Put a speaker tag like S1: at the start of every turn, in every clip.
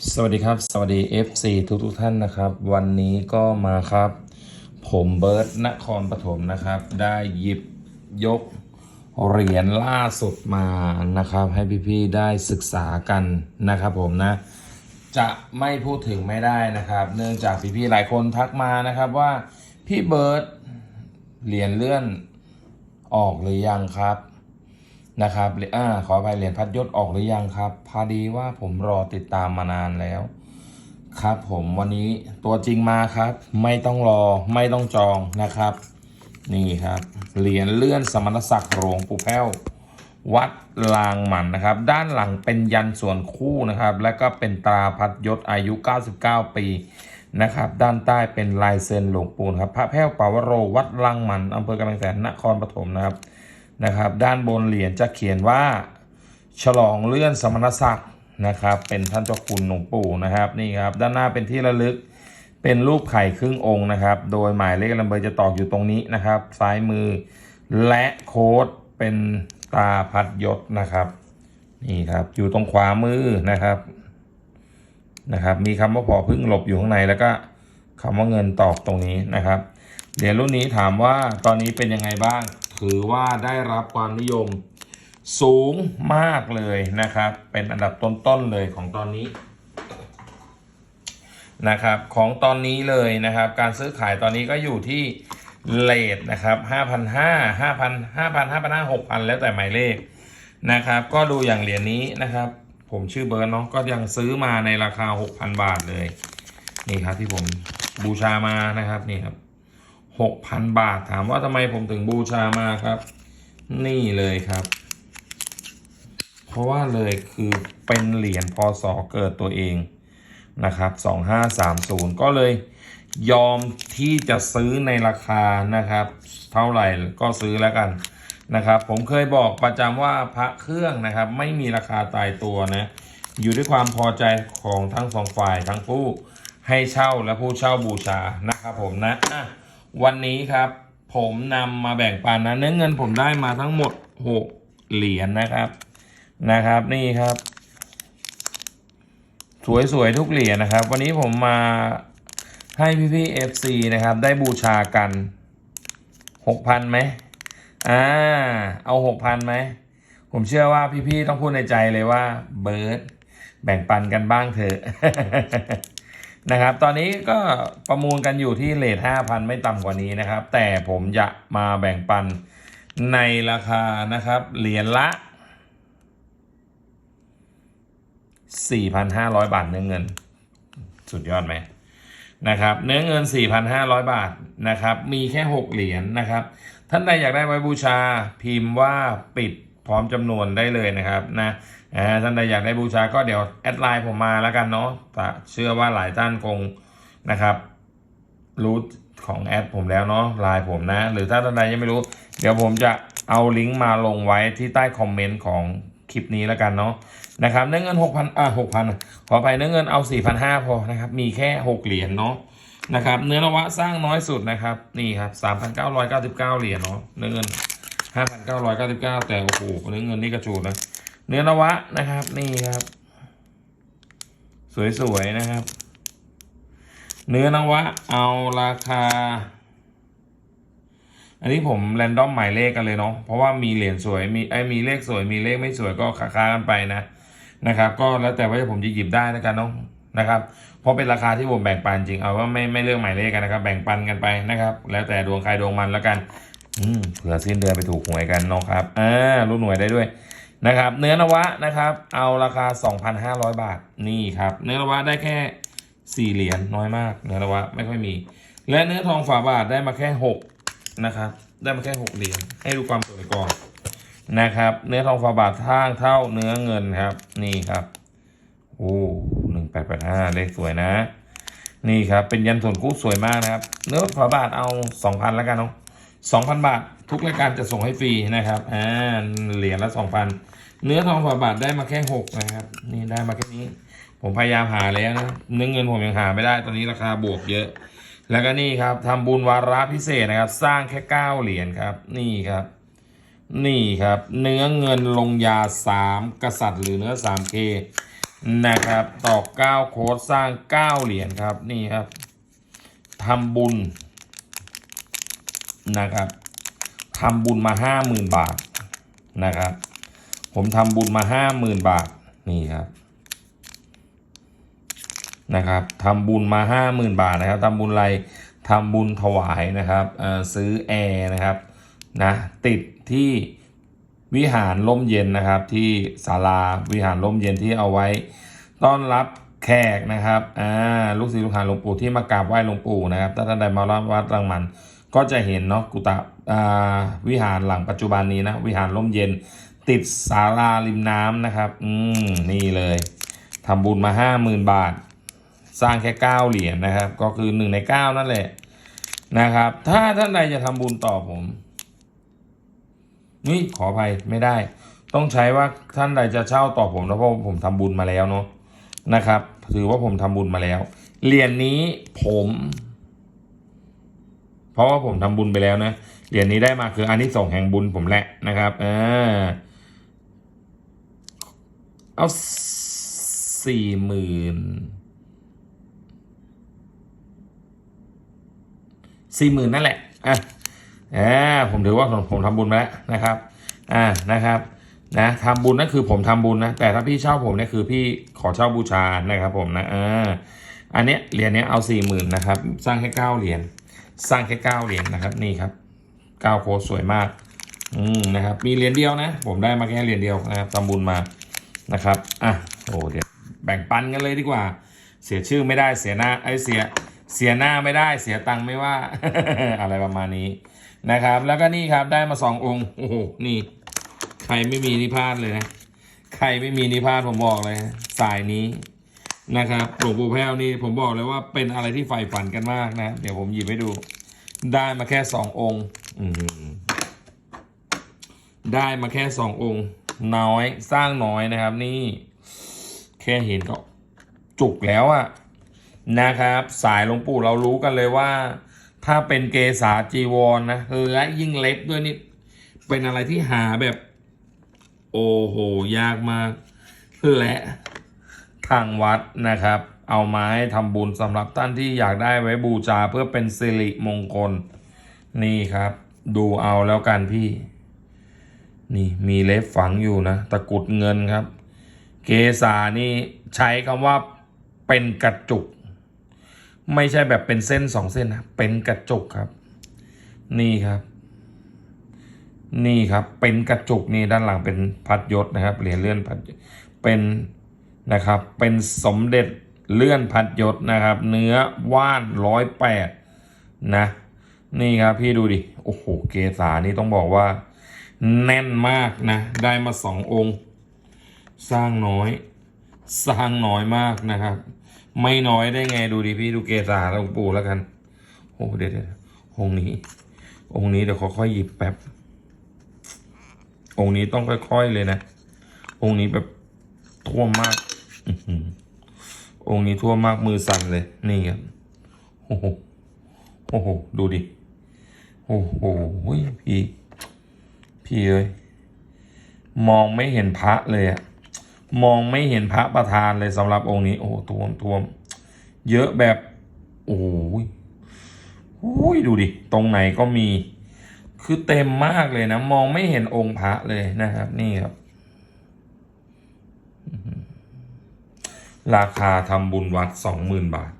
S1: สวัสดีครับ สวัสดี FC ทุกทุกท่านนะครับ วันนี้ก็มาครับ ผมเบิร์ตนครปฐมนะครับ ได้หยิบยกเหรียญล่าสุดมานะครับ ให้พี่ๆได้ศึกษากันนะครับผมนะ จะไม่พูดถึงไม่ได้นะครับ เนื่องจากพี่ๆหลายคนทักมานะครับว่าพี่เบิร์ตเหรียญเลื่อนออกหรือยังครับ นะครับอ่าขออภัยเหรียญพัดยศออกหรือยังครับ พอดีว่าผมรอติดตามมานานแล้ว ครับผมวันนี้ตัวจริงมาครับ ไม่ต้องรอไม่ต้องจองนะครับ นี่ครับ เหรียญเลื่อนสมณศักดิ์หลวงปู่แพ้ววัดลางหมันนะครับ ด้านหลังเป็นยันส่วนคู่นะครับ และก็เป็นตราพัดยศอายุ 99 ปีนะครับ ด้านใต้เป็นลายเซ็นหลวงปู่ครับ พระแพ้วปาวโรวัดลางหมันอำเภอกำแพงแสนนครปฐมนะครับ นะครับ ด้านบนเหรียญจะเขียนว่า ฉลองเลื่อนสมณศักดิ์นะครับ เป็นท่านเจ้าคุณหลวงปู่นะครับนี่ครับด้านหน้าเป็นที่ระลึกเป็นรูปไข่ครึ่งองค์นะครับ โดยหมายเลขลำเบอร์จะตอกอยู่ตรงนี้นะครับ ซ้ายมือและโค้ดเป็นตาพัดยศนะครับนี่ครับอยู่ตรงขวามือนะครับนะครับ มีคำว่าพอพึ่งหลบอยู่ข้างในแล้วก็คำว่าเงินตอกตรงนี้นะครับเหรียญรุ่นนี้ถามว่าตอนนี้เป็นยังไงบ้าง ถือว่าได้รับความนิยมสูงมากเลยนะครับ เป็นอันดับต้นๆเลยของตอนนี้นะครับของตอนนี้เลยนะครับ การซื้อขายตอนนี้ก็อยู่ที่เลทนะครับ5,500 5,000 5,000 5,500 6,000แล้วแต่หมายเลขนะครับ ก็ดูอย่างเหรียญนี้นะครับ ผมชื่อเบิร์นเนาะก็ยังซื้อมาในราคา6,000บาทเลย นี่ครับที่ผมบูชามานะครับนี่ครับ หกพันบาทถามว่าทำไมผมถึงบูชามาครับ นี่เลยครับ เพราะว่าเลยคือเป็นเหรียญพศเกิดตัวเองนะครับสองห้าสามศูนย์ก็เลยยอมที่จะซื้อในราคานะครับ เท่าไหร่ก็ซื้อแล้วกันนะครับ ผมเคยบอกประจำว่าพระเครื่องนะครับ ไม่มีราคาตายตัวนะอยู่ที่ความพอใจของทั้งสองฝ่ายทั้งผู้ให้เช่าและผู้เช่าบูชานะครับผมนะอะ วันนี้ครับ ผมนำมาแบ่งปันนะเนื้อเงินผมได้มาทั้งหมด6เหรียญนะครับนะครับ นี่ครับ สวยๆทุกเหรียญนะครับ วันนี้ผมมาให้พี่ๆ FC นะครับ ได้บูชากัน6,000ไหมอ่าเอา6,000ไหมผมเชื่อว่าพี่ๆต้องพูดในใจเลยว่าเบิร์ดแบ่งปันกันบ้างเถอะ นะครับ ตอนนี้ก็ประมูลกันอยู่ที่เลทห้าพันไม่ต่ำกว่านี้นะครับ แต่ผมจะมาแบ่งปันในราคานะครับ เหรียญละ 4,500 บาทเนื้อเงิน สุดยอดไหมนะครับเนื้อเงิน 4,500 บาทนะครับ มีแค่ 6 เหรียญนะครับ ท่านใดอยากได้ไว้บูชาพิมพ์ว่าปิด พร้อมจำนวนได้เลยนะครับนะท่านใดอยากได้บูชาก็เดี๋ยวแอดไลน์ผมมาแล้วกันเนาะแต่เชื่อว่าหลายท่านคงนะครับ รู้ของแอดผมแล้วเนาะไลน์ผมนะ หรือถ้าท่านใดยังไม่รู้ เดี๋ยวผมจะเอาลิงก์มาลงไว้ที่ใต้คอมเมนต์ของคลิปนี้แล้วกันเนาะนะครับเนื้อเงิน6,000อ่า6,000ขอไปเนื้อเงินเอา4,500พอนะครับ มีแค่6เหรียญเนาะนะครับ เนื้อนวะสร้างน้อยสุดนะครับ นี่ครับ3,999เหรียญเนาะเนื้อเงิน 5,999 แต่โอ้โหเนื้อเงินนี่กระจูดนะ เนื้อนวะนะครับ นี่ครับ สวยๆนะครับ เนื้อนวะเอาราคา อันนี้ผมแรนดอมหมายเลขกันเลยเนาะเพราะว่ามีเหรียญสวยมีไอ้มีเลขสวยมีเลขไม่สวยก็ค้ากันไปนะนะครับ ก็แล้วแต่ว่าผมจะหยิบได้แล้วกันเนาะนะครับเพราะเป็นราคาที่ผมแบ่งปันจริงเอาว่าไม่ไม่เลือกหมายเลขกันนะครับ แบ่งปันกันไปนะครับ แล้วแต่ดวงใครดวงมันแล้วกัน อืมเผื่อสิ้นเดือนไปถูกหวยกันเนาะครับอ่ารู้หน่วยได้ด้วยนะครับ เนื้อนวะนะครับ เอาราคา 2,500 บาทนี่ครับ เนื้อนวะได้แค่สี่เหรียญน้อยมาก เนื้อนวะไม่ค่อยมี และเนื้อทองฝาบาทได้มาแค่หกนะครับ ได้มาแค่หกเหรียญให้ดูความสวยก่อนนะครับ เนื้อทองฝาบาทท่างเท่าเนื้อเงินครับ นี่ครับโอ้หนึ่งแปดแปดห้าเลขสวยนะ นี่ครับเป็นยันส่วนคู่สวยมากนะครับ เนื้อฝาบาทเอาสองพันแล้วกันเนาะ สองพันบาท ทุกรายการจะส่งให้ฟรีนะครับอ่าเหรียญละสองพันเนื้อทองฝาบาทได้มาแค่หกนะครับ นี่ได้มาแค่นี้ ผมพยายามหาแล้วนะเนื้อเงินผมยังหาไม่ได้ตอนนี้ราคาบวกเยอะ แล้วก็นี่ครับทำบุญวาระพิเศษนะครับ สร้างแค่เก้าเหรียญครับ นี่ครับนี่ครับ เนื้อเงินลงยาสามกษัตริย์ หรือเนื้อสามเคนะครับต่อ 9 โค้ดสร้าง 9 เหรียญครับ นี่ครับทำบุญ นะครับทำบุญมา50,000บาทนะครับ ผมทำบุญมา50,000บาทนี่ครับนะครับทำบุญมา50,000บาทนะครับทำบุญอะไรทำบุญถวายนะครับเออซื้อแอร์นะครับนะติดที่วิหารร่มเย็นนะครับ ที่ศาลาวิหารร่มเย็นที่เอาไว้ต้อนรับแขกนะครับอ่าลูกศิษย์ลูกหาหลวงปู่ที่มากราบไหว้หลวงปู่นะครับถ้าท่านใดมาวัดรังมัน ก็จะเห็นเนาะกุฏิวิหารหลังปัจจุบันนี้นะวิหารร่มเย็นติดศาลาริมน้ำนะครับ อืมนี่เลยทำบุญมา50,000บาท สร้างแค่9เหรียญนะครับ ก็คือ1ใน9นั่นแหละนะครับ ถ้าท่านใดจะทำบุญต่อผมนี่ขออภัยไม่ได้ ต้องใช้ว่าท่านใดจะเช่าต่อผมนะเพราะผมทำบุญมาแล้วเนาะนะครับ ถือว่าผมทำบุญมาแล้วเหรียญนี้ผม เพราะว่าผมทำบุญไปแล้วนะเหรียญนี้ได้มาคืออันที่ส่งแห่งบุญผมแหละนะครับเออเอาสี่หมื่นสี่หมื่นนั่นแหละอะอ่าผมถือว่าผมผมทำบุญมาแล้วนะครับอ่านะครับนะทำบุญนั่นคือผมทำบุญนะแต่ถ้าพี่เช่าผมเนี่ยคือพี่ขอเช่าบูชานะครับผมนะอ่าอันเนี้ยเหรียญเนี้ยเอาสี่หมื่นนะครับ สร้างแค่เก้าเหรียญ สร้างแค่เก้าเหรียญนะครับนี่ครับเก้าโคสวยมากอืมนะครับมีเหรียญเดียวนะ ผมได้มาแค่เหรียญเดียวนะครับทำบุญมานะครับอะโอ้เดี๋ยวแบ่งปันกันเลยดีกว่า เสียชื่อไม่ได้เสียหน้าไอ้เสียเสียหน้าไม่ได้เสียตังค์ไม่ว่า อะไรประมาณนี้นะครับ แล้วก็นี่ครับได้มาสององค์โอ้โหนี่ ใครไม่มีนิพพานเลยนะใครไม่มีนิพพานผมบอกเลยสายนี้ นะครับหลวงปู่แพ้วนี่ผมบอกเลยว่าเป็นอะไรที่ใฝ่ฝันกันมากนะ เดี๋ยวผมหยิบให้ดู ได้มาแค่สององค์ได้มาแค่สององค์ น้อยสร้างน้อยนะครับ นี่ แค่เห็นก็จุกแล้วอะนะครับ สายหลวงปู่เรารู้กันเลยว่า ถ้าเป็นเกษาจีวรนนะและยิ่งเล็บด้วยนี่เป็นอะไรที่หาแบบ โอ้โหยากมากและ ทางวัดนะครับ เอามาให้ทำบุญสำหรับท่านที่อยากได้ไว้บูชาเพื่อเป็นสิริมงคล นี่ครับ ดูเอาแล้วกันพี่ นี่มีเล็บฝังอยู่นะ ตะกุดเงินครับ เกษานี่ใช้คำว่าเป็นกระจุก ไม่ใช่แบบเป็นเส้นสองเส้นนะ เป็นกระจุกครับ นี่ครับนี่ครับเป็นกระจุกนี่ด้านหลังเป็นพัดยศนะครับเหรียญเลื่อนพัดเป็น นะครับ เป็นสมเด็จเลื่อนพัดยศนะครับ เนื้อว่านร้อยแปดนะ นี่ครับพี่ดูดิ โอ้โห เกษานี่ต้องบอกว่า แน่นมากนะ ได้มาสององค์ สร้างน้อย สร้างน้อยมากนะครับ ไม่น้อยได้ไงดูดิพี่ดูเกษาหลวงปู่แล้วกัน โอ้เดี๋ยวเดี๋ยวองค์นี้ องค์นี้เดี๋ยวค่อยๆหยิบแป๊บ องค์นี้ต้องค่อยๆเลยนะ องค์นี้แบบท่วมมาก องค์นี้ทั่วมากมือสั่นเลย นี่ครับโอ้โหโอ้โหดูดิ โอ้โหพี่ พี่เอ้ยมองไม่เห็นพระเลยอะมองไม่เห็นพระประธานเลยสำหรับองค์นี้ โอ้โหท่วมท่วม เยอะแบบ โอ้โหโอ้ยดูดิ ตรงไหนก็มี คือเต็มมากเลยนะ มองไม่เห็นองค์พระเลยนะครับ นี่ครับ ราคาทำบุญวัดสองหมื่นบาท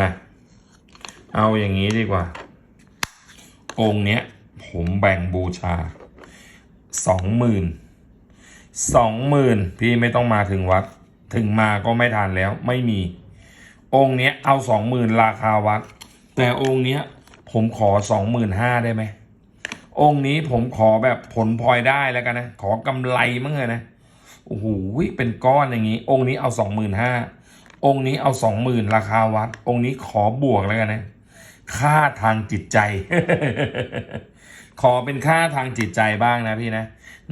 S1: นะเอาอย่างนี้ดีกว่า องค์เนี้ย ผมแบ่งบูชาสองหมื่นสองหมื่นพี่ไม่ต้องมาถึงวัด ถึงมาก็ไม่ทานแล้วไม่มี องค์เนี้ยเอาสองหมื่นราคาวัด แต่องค์เนี้ย ผมขอสองหมื่นห้าได้ไหม องค์นี้ผมขอแบบผลพลอยได้แล้วกันนะ ขอกำไรมั้งเลยนะ โอ้โหเป็นก้อนอย่างนี้ องค์นี้เอาสองหมื่นห้าองค์นี้เอาสองหมื่นราคาวัด องค์นี้ขอบวกแล้วกันนะ ค่าทางจิตใจ ขอเป็นค่าทางจิตใจบ้างนะพี่นะ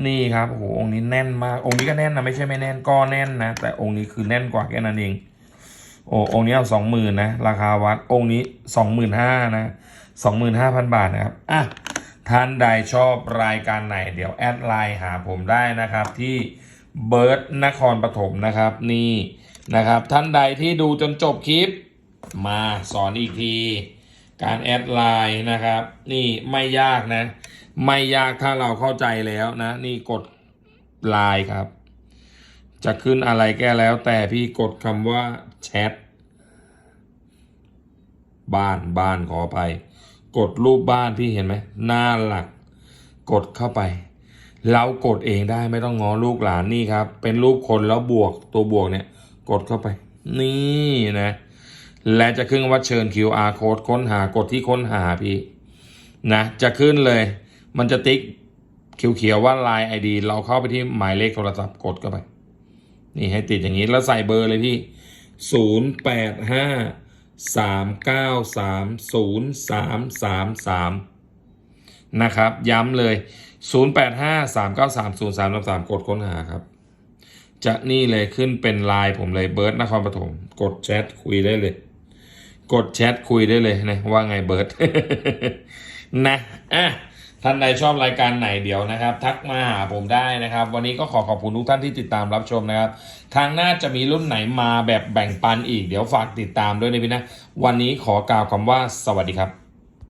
S1: นี่ครับ โอ้โห องค์นี้แน่นมาก องค์นี้ก็แน่นนะ ไม่ใช่ไม่แน่นก็แน่นนะ แต่องค์นี้คือแน่นกว่าแค่นั้นเอง โอ้องค์นี้เอาสองหมื่นนะ ราคาวัด องค์นี้สองหมื่นห้านะสองหมื่นห้าพันบาทนะครับ อะ ท่านใดชอบรายการไหน เดี๋ยวแอดไลน์หาผมได้นะครับที่เบิร์ดนครปฐมนะครับนี่นะครับ ท่านใดที่ดูจนจบคลิป มาสอนอีกที การแอดไลน์นะครับ นี่ไม่ยากนะ ไม่ยากถ้าเราเข้าใจแล้วนะ นี่กดไลน์ครับ จะขึ้นอะไรแก้แล้ว แต่พี่กดคำว่าแชทบ้านบ้านขอไป กดรูปบ้านพี่เห็นไหมหน้าหลัก กดเข้าไป เรากดเองได้ไม่ต้องง้อลูกหลานนี่ครับ เป็นรูปคนแล้วบวกตัวบวกเนี่ย กดเข้าไป นี่นะ และจะขึ้นว่าเชิญ QR code ค้นหากดที่ค้นหาพี่นะจะขึ้นเลย มันจะติ๊กเขียวๆว่า Line ID เราเข้าไปที่หมายเลขโทรศัพท์กดเข้าไป นี่ให้ติดอย่างนี้แล้วใส่เบอร์เลยพี่ศูนย์แปดห้า สามเก้าสามศูนย์สามสามสามนะครับ ย้ำเลยศูนย์แปดห้าสามเก้าสามศูนย์สามสามกดค้นหาครับ จะนี่เลยขึ้นเป็นไลน์ผมเลยเบิร์ดนครปฐมกดแชทคุยได้เลย กดแชทคุยได้เลยนะว่าไงเบิร์ดนะอะ ท่านใดชอบรายการไหนเดี๋ยวนะครับ ทักมาหาผมได้นะครับ วันนี้ก็ขอขอบคุณทุกท่านที่ติดตามรับชมนะครับ ทางหน้าจะมีรุ่นไหนมาแบบแบ่งปันอีก เดี๋ยวฝากติดตามด้วยนะพี่นะ วันนี้ขอกล่าวคำว่าสวัสดีครับ